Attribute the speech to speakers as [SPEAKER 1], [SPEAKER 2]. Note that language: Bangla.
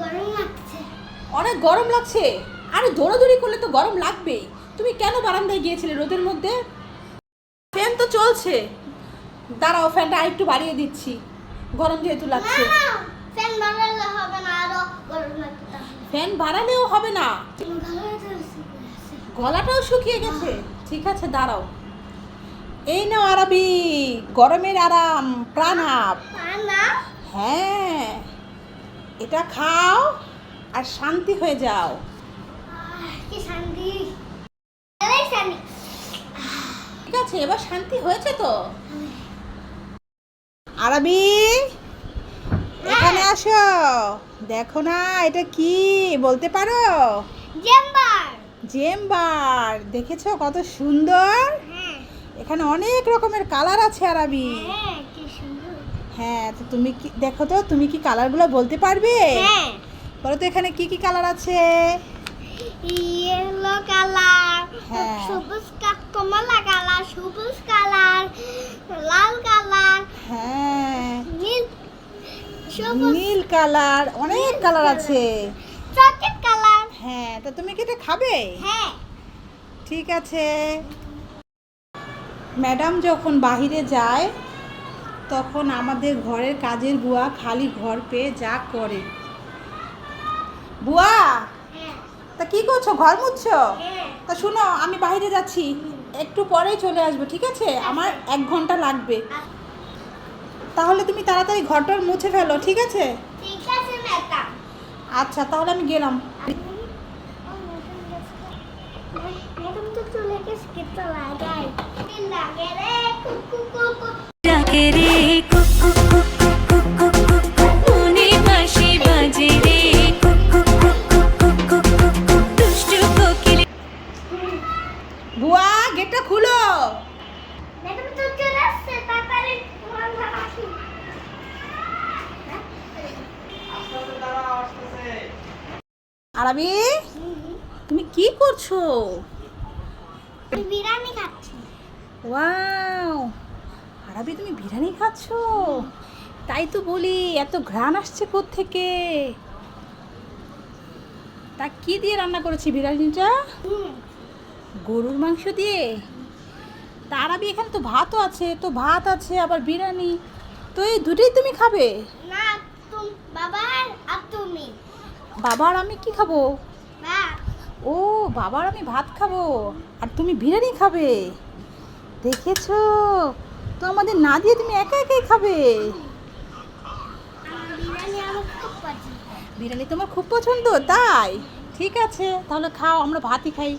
[SPEAKER 1] গরম লাগছে।
[SPEAKER 2] অনেক গরম লাগছে। আরে দৌড়াদৌড়ি করলে তো গরম লাগবেই। তুমি কেন বারান্দায় গিয়েছিলে রোদের মধ্যে? ফ্যান তো চলছে। দাঁড়াও ফ্যানটা আরেকটু বাড়িয়ে দিচ্ছি। গরম যেহেতু লাগছে।
[SPEAKER 1] ফ্যান বাড়ালে হবে না আরও গরম লাগতে
[SPEAKER 2] ফ্যান বাড়ালেও হবে না। গলাটাও শুকিয়ে গেছে। ঠিক আছে দাঁড়াও। এই নাও আরাবি গরমের আরাম প্রাণাপ
[SPEAKER 1] আর
[SPEAKER 2] হ্যাঁ। এটা খাও আর শান্তি হয়ে যাও।
[SPEAKER 1] কি শান্তি?
[SPEAKER 2] ঠিক আছে এবার শান্তি হয়েছে তো? আরবি এখানে আসো। দেখো না এটা কি বলতে পারো?
[SPEAKER 1] জেম্বার।
[SPEAKER 2] জেম্বার দেখেছ কত সুন্দর?
[SPEAKER 1] হ্যাঁ।
[SPEAKER 2] এখানে অনেক রকমের কালার আছে আরবি।
[SPEAKER 1] হ্যাঁ কি সুন্দর।
[SPEAKER 2] হ্যাঁ তো তুমি কি দেখো তো তুমি কি কালারগুলো বলতে পারবে?
[SPEAKER 1] হ্যাঁ।
[SPEAKER 2] বলো তো এখানে কি কি কালার আছে?
[SPEAKER 1] ইয়েলো কালার
[SPEAKER 2] হ্যাঁ।
[SPEAKER 1] সবুজ কা- কমলা কালার সবুজ কালার লাল কালার
[SPEAKER 2] হ্যাঁ।
[SPEAKER 1] নীল সবুজ
[SPEAKER 2] নীল কালার অনেক কালার আছে।
[SPEAKER 1] চকলেট কালার
[SPEAKER 2] হ্যাঁ তো তুমি কি এটা খাবে?
[SPEAKER 1] হ্যাঁ।
[SPEAKER 2] ঠিক আছে। ম্যাডাম যখন বাহিরে যায় তখন আমাদের ঘরের কাজের বুয়া খালি ঘর পেয়ে যা করে। বুয়া? তা কি করছ? ঘর মুছছো? তা শুনো, আমি বাইরে যাচ্ছি। একটু পরেই চলে আসব, ঠিক আছে? আমার এক ঘণ্টা লাগবে। তাহলে তুমি তাড়াতাড়ি ঘরটার মুছে ফেলো, ঠিক আছে? আচ্ছা তাহলে আমি গেলাম।
[SPEAKER 1] চলে
[SPEAKER 2] তুমি কি করছ
[SPEAKER 1] বিরিয়ানি খাচ্ছি
[SPEAKER 2] ওয়াও আরবি তুমি বিরিয়ানি খাচ্ছো? তাই তো বলি এত ঘ্রাণ আসছে থেকে তা কি দিয়ে রান্না করেছি বিরিয়ানিটা? গরুর মাংস দিয়ে? তা আরবি এখানে তো ভাতও আছে তো ভাত আছে আবার বিরিয়ানি। তো এই দুটোই তুমি খাবে?
[SPEAKER 1] না তুম বাবা আর তুমি।
[SPEAKER 2] বাবার আমি কি খাব? ও বাবার আমি ভাত খাব আর তুমি বিরিয়ানি খাবে? দেখেছ? তো আমাদের না দিয়ে তুমি একা একাই খাবে। বিরিয়ানি তোমার খুব পছন্দ, তাই। ঠিক আছে, তাহলে খাও, আমরা ভাতই খাই।